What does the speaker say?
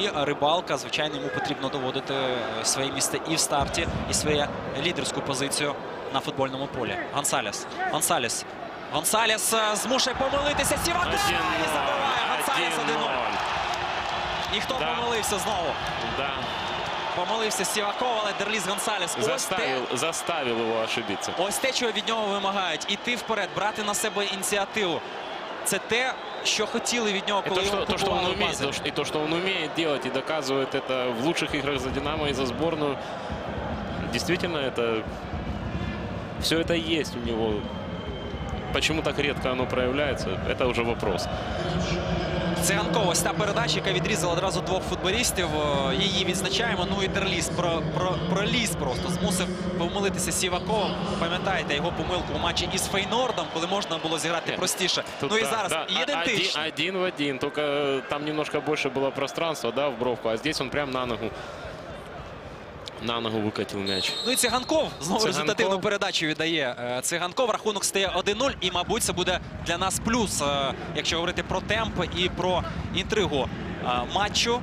І рибалка, звичайно, йому потрібно доводити е, своє місце і в старті, і свою лідерську позицію на футбольному полі. Гонсалес. Гонсалес. Гонсалес е, змушує помилитися. Сівака і забиває. Гонсалес 1-0. 1-0. І хто Да. помилився знову? Да. Помилився Сіваков, але Дерліс Гонсалес. Ось те, Заставил, заставил его ось те, чого від нього вимагають. Іти вперед, брати на себе ініціативу. Це те, що хотіли від нього, коли Это його что, то, что он купували в умеет, базі. то, что- и то, что он умеет делать, и доказывает это в лучших играх за Динамо и за сборную. Действительно, это все это есть у него. Почему так редко оно проявляется, это уже вопрос. Циганков, ось та передача, яка відрізала одразу двох футболістів. Е, Її відзначаємо. Ну і Дерліс про, про, проліз просто. Змусив помилитися Сіваковим. Пам'ятаєте його помилку у матчі із Фейнордом, коли можна було зіграти простіше. Тут, ну і зараз да, ідентично. Один, один в один, только э, там немножко більше було пространства, да, в бровку, а здесь он прям на ногу, на ногу викатив мяч. Ну і Циганков знову Циганков. результативну передачу віддає е, Циганков. Рахунок стає 1-0. І, мабуть, це буде для нас плюс, е, якщо говорити про темп і про інтригу е, матчу.